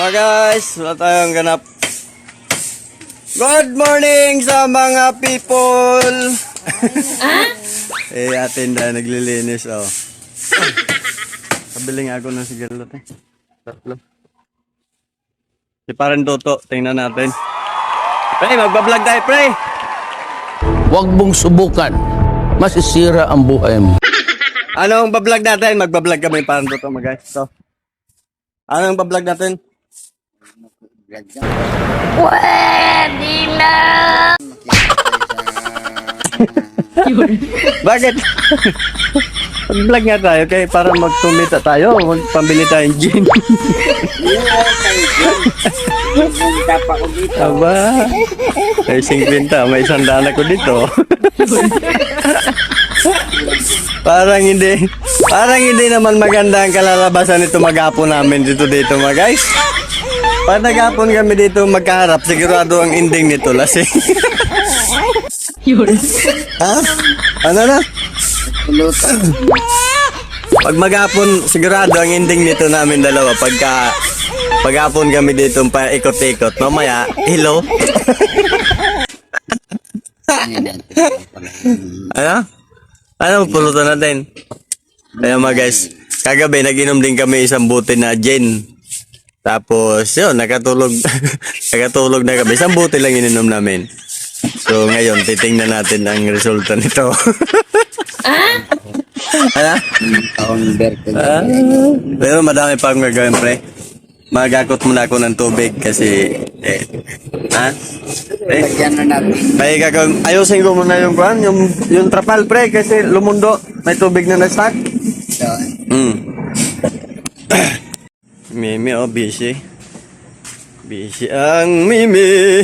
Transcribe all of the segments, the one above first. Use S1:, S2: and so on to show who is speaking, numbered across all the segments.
S1: Mga guys, wala tayong ganap. Good morning sa mga people! eh, atin na naglilinis, oh. Kabiling ako ng sigarilyo, eh. Tatlo. Si parang Toto, tingnan natin. Pre, magbablog tayo, pre!
S2: Huwag mong subukan. Masisira ang buhay mo.
S1: Anong bablog natin? Magbablog kami parang Toto, mga guys. So, anong bablog natin? Bakit? Mag-vlog nga tayo kay para magtumita tayo, magpambili tayong gin.
S3: Tapa ko dito.
S1: Aba, may 50, may isang daan ako dito. parang hindi, parang hindi naman maganda ang kalalabasan nito maghapon namin dito dito mga guys. Pag naghapon kami dito magkaharap, sigurado ang ending nito lasing. ha? Ano na?
S3: Pulutan.
S1: Pag maghapon, sigurado ang ending nito namin dalawa pagka paghapon kami dito pa ikot-ikot. Mamaya, hello? ano? Ano pulutan natin? Kaya mga guys, kagabi nag-inom din kami isang buti na gin. Tapos, yun, nakatulog. nakatulog na kami. Isang buti lang ininom namin. So, ngayon, titingnan natin ang resulta nito. ano?
S3: Taong berte.
S1: Ah, pero madami pa akong gagawin, pre. Magakot muna ako ng tubig kasi, eh, ha? Eh,
S3: Lagyan na natin.
S1: may gagawin, ayusin ko muna yung kuhan, yung, yung trapal, pre, kasi lumundo, may tubig na na-stack.
S3: So,
S1: Hmm. Mimi, oh, busy. Busy ang Mimi.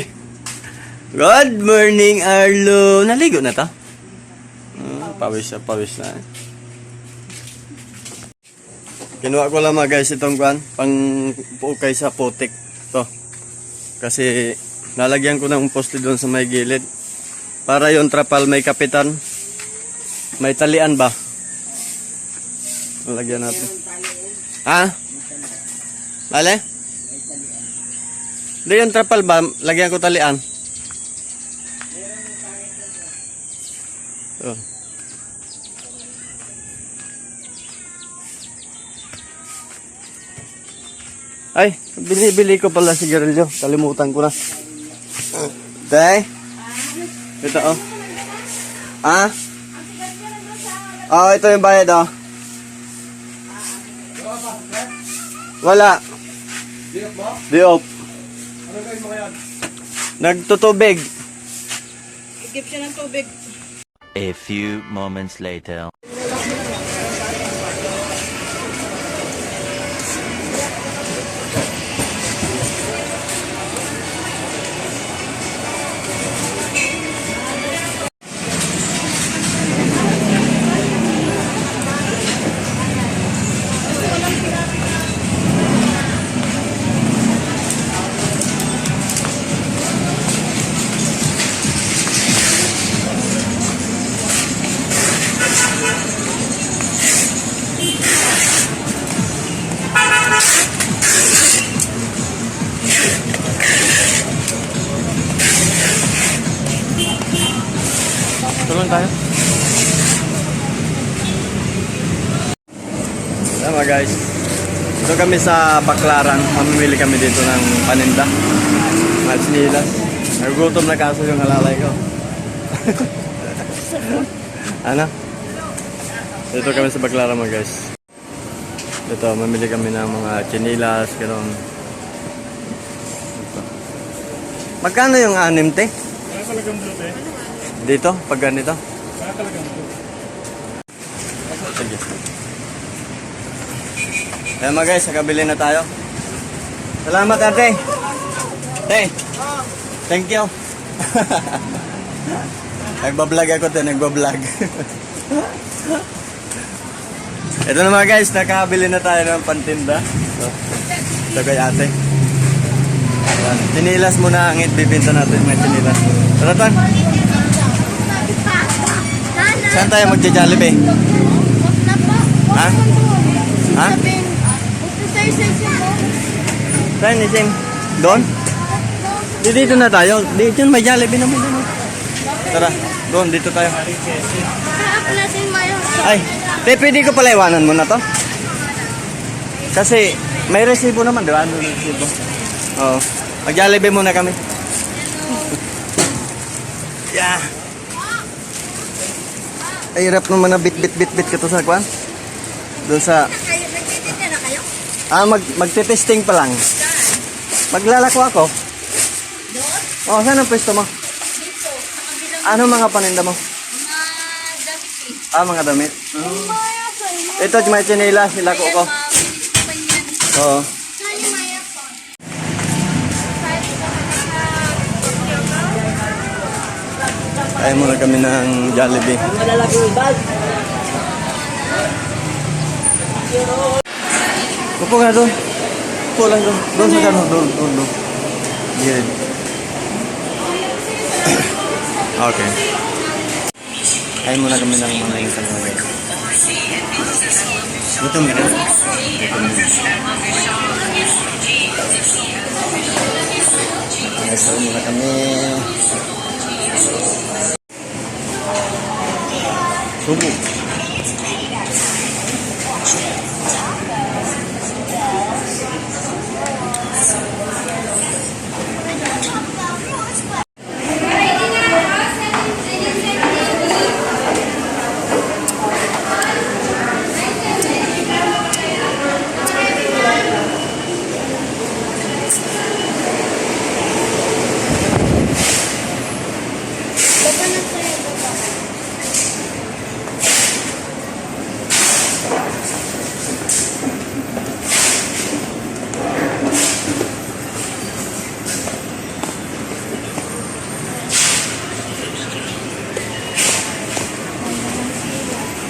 S1: Good morning, Arlo. Naligo na to? Hmm, pawis na, pawis na. Kinuha ko lang mga guys itong kwan, pang ukay sa putik. To. Kasi lalagyan ko ng poste doon sa may gilid. Para yung trapal may kapitan. May talian ba? Lalagyan natin. Ha? Lale? Hindi yung trapal ba? Lagyan ko talian. Oh. Ay, bili-bili ko pala sigarilyo. Kalimutan ko na. Day? Ito oh. Ah? Oh, ito yung bayad oh. Wala. Diop Ano gawin mo kaya? Nagtutubig.
S4: Igip siya ng tubig.
S5: A few moments later.
S1: Tayo. Tama guys. Ito kami sa Baklaran. Mamimili kami dito ng paninda. Mga sinilas. Nagugutom na kaso yung halalay ko. ano? Dito kami sa Baklaran mga guys. Dito, mamili kami ng mga chinilas, gano'n. Magkano yung anim, te? Dito, pag ganito? Sige. Ayan mga guys, nakabili na tayo. Salamat ate. Hey, thank you. nagbablog ako te, nagbablog. Ito na mga guys, nakabili na tayo ng pantinda. So, ito kay ate. Tinilas muna ang bibinta natin mga tinilas. Tara tan. Saan tayo magja-jollibee? Ha? Ha? Saan ni Sim? Doon? Di dito na tayo. Dito may Jollibee naman doon. Tara, doon dito tayo. Ay, te, pwede ko pala iwanan mo na to? Kasi may resibo naman, di ba? Ano resibo? Oo. Mag-Jollibee muna kami. yeah. Ay, hirap naman na bit-bit-bit-bit ka to sa kwan. Doon sa...
S4: Nagtitinda na kayo?
S1: Ah, mag, magte-testing pa lang. Maglalako ako. Oh, saan ang pwesto mo?
S4: Dito,
S1: Ano mga paninda mo?
S4: mga damit.
S1: Ah, mga damit.
S4: Sa'yo.
S1: Ito, may chinela, sila ko ko. Oo. Kaya muna kami ng Jollibee. Upo ka doon. Upo lang doon. Doon sa kano. Doon, doon, doon. Good. okay. Kaya muna kami ng mga isang mga. Gutom ka? Gutom. Okay, so muna kami. 조국.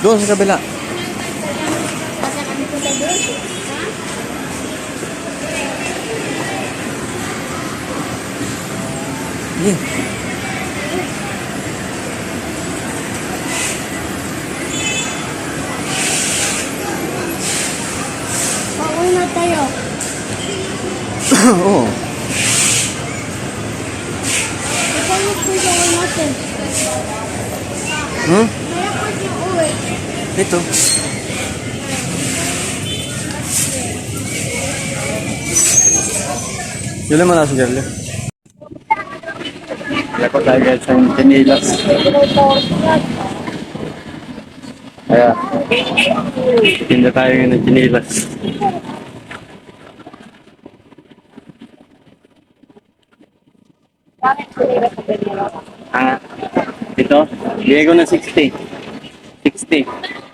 S1: Doon sa kabila. Yeah.
S4: Pauwi na tayo.
S1: Oo.
S4: Ikaw yung.
S1: Hmm?
S4: Kaya pwede yung uwi.
S1: Dito. Yun naman nasa Gerlo. Kaya ko tayo guys ng chinilas. Kaya, tinda tayo ngayon ng chinilas. Ah, ito? Ko ng 60. 60.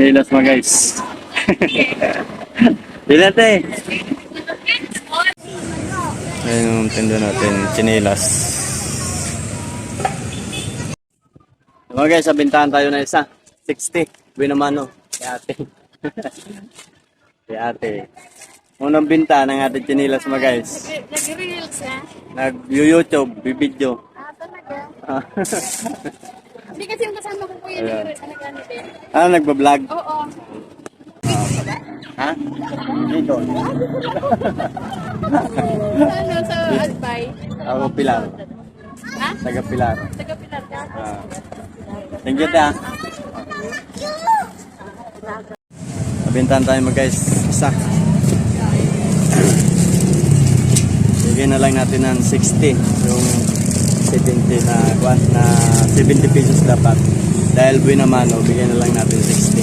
S1: Chinilas mo guys. Bilate. Ayun yung tinda natin, chinilas. Mga guys, sa bintahan tayo na isa. 60. Buwi naman no. Kay ate. Kay ate. Unang binta ng ating chinilas mga guys.
S4: Nag-reels na.
S1: Nag-YouTube, bibidyo.
S4: Ah, talaga. Hindi kasi yung kasama ko kuya
S1: Ayan.
S4: nag-reels. Ano gano'n din?
S1: ah, nagbablog?
S4: Oo.
S1: Ha? Dito.
S4: Ano sa Albay?
S1: Ako Pilar.
S4: Ha?
S1: Taga Pilar.
S4: Taga Pilar ka?
S1: Ah. Thank you, ta. Nabintahan tayo mga guys. Isa. Bigyan na lang natin ng 60. Yung 70 na, kwan, na 70 pesos dapat. Dahil buwi naman, oh, bigyan na lang natin 60.